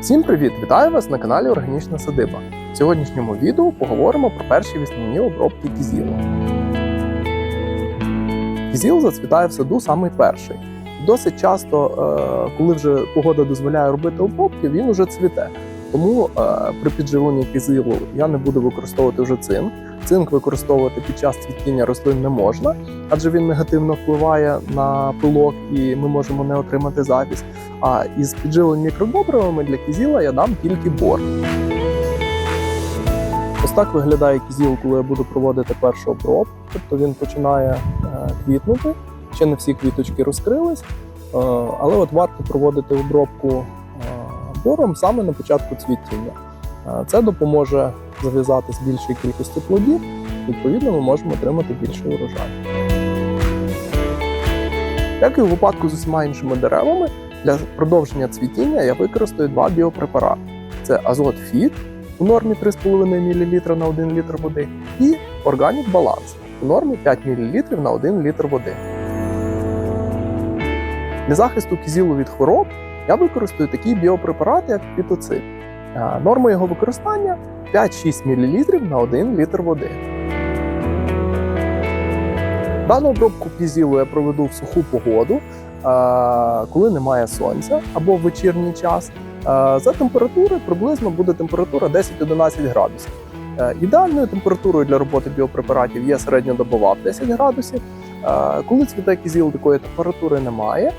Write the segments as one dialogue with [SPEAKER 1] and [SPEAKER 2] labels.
[SPEAKER 1] Всім привіт! Вітаю вас на каналі Органічна Садиба. В сьогоднішньому відео поговоримо про перші весняні обробки кізілу. Кізіл зацвітає в саду самий перший. Досить часто, е, коли вже погода дозволяє робити обробки, він уже цвіте. Тому е, при підживленні кізилу я не буду використовувати вже цинк. Цинк використовувати під час цвітіння рослин не можна, адже він негативно впливає на пилок і ми можемо не отримати захист. А із підживлень мікродобривами для кізіла я дам тільки бор. Ось так виглядає кізіл, коли я буду проводити першу обробку. Тобто він починає е, квітнути. Ще не всі квіточки розкрились, е, але от варто проводити обробку е, бором саме на початку цвітіння. Е, Це допоможе зав'язати з більшої кількості плодів. Відповідно, ми можемо отримати більший урожай. Як і в випадку з усіма іншими деревами, для продовження цвітіння я використаю два біопрепарати: це азот Фіт у нормі 3,5 мл на 1 літр води і Organic Balance у нормі 5 мл на 1 літр води. Для захисту кізілу від хвороб я використаю такі біопрепарати, як фітоцид. Норма його використання 5-6 мл на 1 літр води. Дану обробку кізілу я проведу в суху погоду, коли немає сонця або в вечірній час. За температури приблизно буде температура 10-11 градусів. Е, Ідеальною температурою для роботи біопрепаратів є середньодобова в 10 градусів. Коли цвіте кізіл, такої температури немає,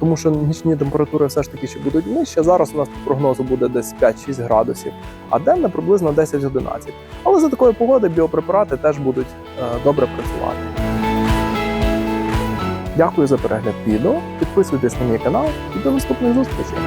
[SPEAKER 1] тому що нічні температури все ж таки ще будуть нижче. Зараз у нас прогнозу буде десь 5-6 градусів, а денна приблизно 10-11. Але за такої погоди біопрепарати теж будуть е, добре працювати. Дякую за перегляд відео. Підписуйтесь на мій канал і до наступних зустрічей.